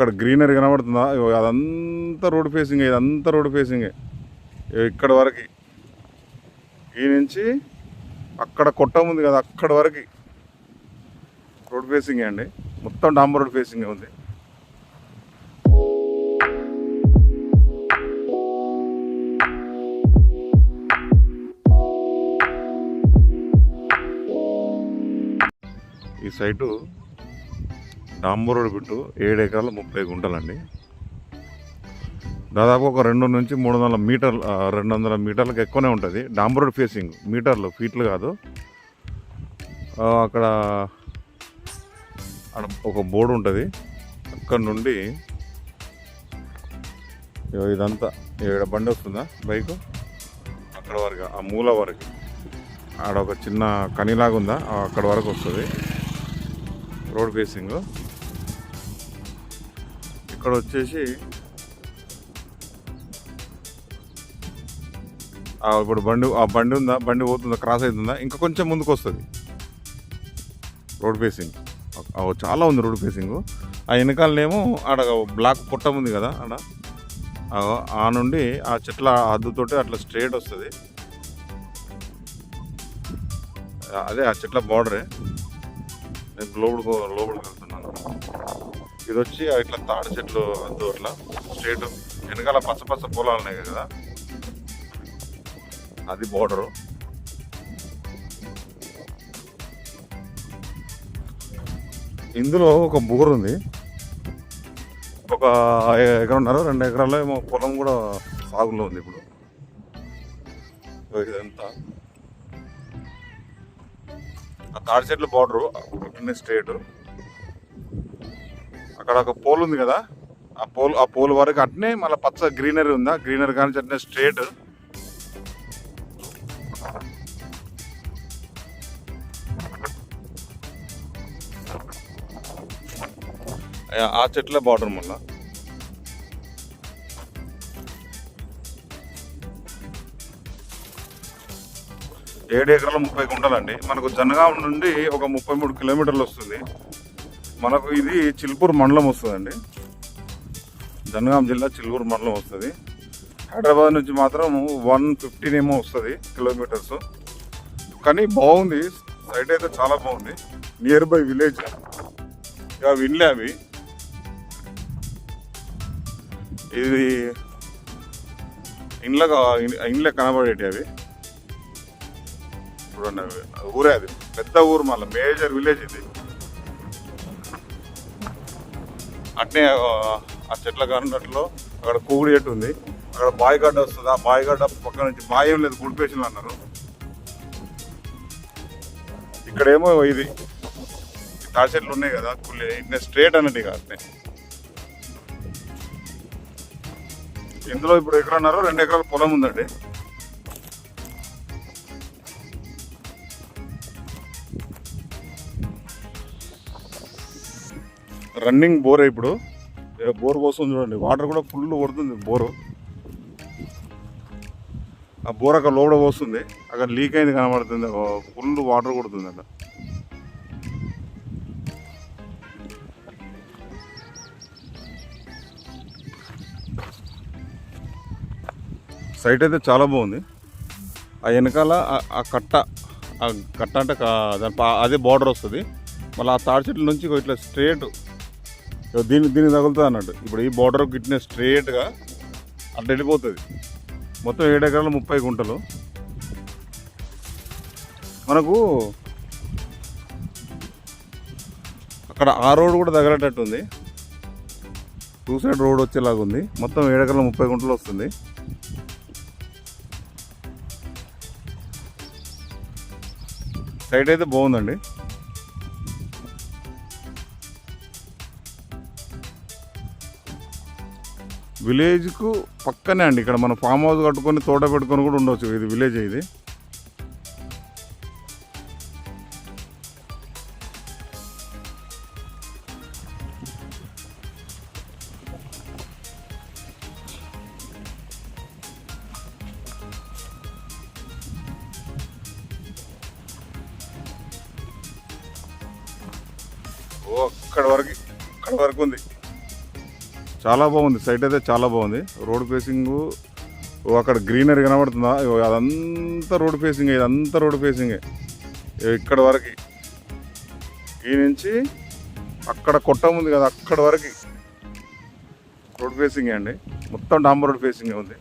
అక్కడ గ్రీనరీ కనబడుతుందా? అదంతా రోడ్ ఫేసింగ్ ఇదంతా రోడ్ ఫేసింగే. ఇగో ఇక్కడ వరకు. ఈ నుంచి అక్కడ కొట్టం ఉంది కదా అక్కడ వరకు. రోడ్ ఫేసింగే అండి. మొత్తం డాంబర్ రోడ్ ఫేసింగే ఉంది. ఈ సైటు డాంబర్ రోడ్ బిట్టు ఏడు ఎకరాలు ముప్పై గుంటలండి. దాదాపు ఒక రెండు నుంచి మూడు వందల మీటర్లు రెండు వందల మీటర్లకు ఎక్కువనే ఉంటుంది. డాంబర్ రోడ్ ఫేసింగ్ మీటర్లు ఫీట్లు కాదు. అక్కడ ఒక బోర్డు ఉంటుంది. అక్కడ నుండి ఇదంతా ఏడ బండి వస్తుందా బైక్? అక్కడ వరకు ఆ మూల వరకు. ఆడ ఒక చిన్న కనిలాగా ఉందా అక్కడ వరకు వస్తుంది. Road facing. ఇక్కడ వచ్చేసి ఇప్పుడు బండి ఆ బండి ఉందా? బండి పోతుందా? క్రాస్ అవుతుందా? ఇంకా కొంచెం ముందుకు వస్తుంది రోడ్ ఫేసింగ్. చాలా ఉంది రోడ్ ఫేసింగ్. ఆ వెనకాలనేమో ఆడ బ్లాక్ పుట్ట ఉంది కదా ఆడ. ఆ- ఆ నుండి ఆ చెట్ల హద్దుతోటి అట్లా స్ట్రేట్ వస్తుంది. అదే ఆ చెట్ల బార్డరే. నేను లోపలికి లోపలికి వెళ్తున్నాను. ఇది వచ్చి ఇట్లా తాడి చెట్లు వద్దు అట్లా స్ట్రేట్ వెనకాల పచ్చ పచ్చ పొలాలు ఉన్నాయి కదా. అది బోర్డరు. ఇందులో ఒక బోర్ ఉంది. ఒక ఎకరన్నర రెండు ఎకరాల్లో ఏమో పొలం కూడా సాగులో ఉంది ఇప్పుడు. ఇదంతా. ఆ తాడి చెట్లు బార్డరు అట్లనే స్ట్రేట్. అక్కడ ఒక పోల్ ఉంది కదా? ఆ పోల్ ఆ పోల్ వరకు అట్నే మళ్ళీ పచ్చ గ్రీనరీ ఉందా? గ్రీనరీ కానీ అట్నే స్ట్రేట్. ఆ చెట్ల బార్డర్ మళ్ళా. ఏడు ఎకరాల ముప్పై గుంటలండి. మనకు జనగాం నుండి ఒక ముప్పై మూడు కిలోమీటర్లు వస్తుంది. మనకు ఇది చిల్పూర్ మండలం వస్తుందండి. జనగాం జిల్లా చిల్పూర్ మండలం వస్తుంది. హైదరాబాద్ నుంచి మాత్రం వన్ ఫిఫ్టీన్ ఏమో వస్తుంది కిలోమీటర్స్. కానీ బాగుంది. సైట్ అయితే చాలా బాగుంది. Nearby village. ఇక వినలే అవి. ఇది ఇండ్ల ఇండ్ల కనబడేటి అవి? చూడండి అవి. ఊరే అది. పెద్ద ఊరు మళ్ళీ మేజర్ విలేజ్ ఇది. అట్నే ఆ, చెట్ల కానున్నట్లో అక్కడ కూగుడు చెట్టు ఉంది. అక్కడ బాయిగడ్డ వస్తుంది? ఆ బాయిగడ్డ పక్క నుంచి బాయి ఏం లేదు గుడిపేషన్లు అన్నారు. ఇక్కడేమో ఇది. తాడి చెట్లు ఉన్నాయి కదా కుళ్ళి ఇట్నే స్ట్రేట్ అన్నట్టు ఇక అట్నే. ఇందులో ఇప్పుడు ఎకరన్నారు రెండు ఎకరాల పొలం ఉందండి. రన్నింగ్ బోర్ ఇప్పుడు. బోర్ పోస్తుంది చూడండి. వాటర్ కూడా ఫుల్ కొడుతుంది బోరు. ఆ బోర్ అక్కడ లోపల పోస్తుంది. అక్కడ లీక్ అయింది కనబడుతుంది. ఫుల్ వాటర్ కొడుతుంది అక్కడ. సైట్ అయితే చాలా బాగుంది. ఆ వెనకాల ఆ- కట్ట ఆ కట్ట అంటే దాని అదే బార్డర్ వస్తుంది. మళ్ళీ ఆ తాడి చెట్ల నుంచి ఇట్లా స్ట్రేట్ దీన్ని దీనికి తగులుతుంది అన్నట్టు. ఇప్పుడు ఈ బార్డర్ గిట్టిన స్ట్రేట్గా అట్లా వెళ్ళిపోతుంది. మొత్తం ఏడు ఎకరాలు ముప్పై గుంటలు. మనకు అక్కడ ఆ రోడ్ కూడా తగలేటట్టు ఉంది. టూ సైడ్ రోడ్ వచ్చేలాగా ఉంది. మొత్తం ఏడు ఎకరాలు ముప్పై గుంటలు వస్తుంది. సైట్ అయితే బాగుందండి. విలేజ్కు పక్కనే అండి. ఇక్కడ మనం ఫామ్ హౌస్ కట్టుకొని తోట పెట్టుకొని కూడా ఉండొచ్చు. ఇది విలేజ్ ఇది. ఇక్కడ అక్కడ వరకు అక్కడ వరకు ఉంది. చాలా బాగుంది. సైట్ అయితే చాలా బాగుంది. రోడ్ ఫేసింగ్ అక్కడ గ్రీనరీ కనబడుతుందా? ఇగో అదంతా రోడ్ ఫేసింగ్ ఇదంతా రోడ్ ఫేసింగే ఇక్కడ వరకు. ఈ నుంచి అక్కడ కొట్టం ఉంది కదా అక్కడ వరకు. రోడ్ ఫేసింగే అండి. మొత్తం డాంబర్ రోడ్ ఫేసింగే ఉంది.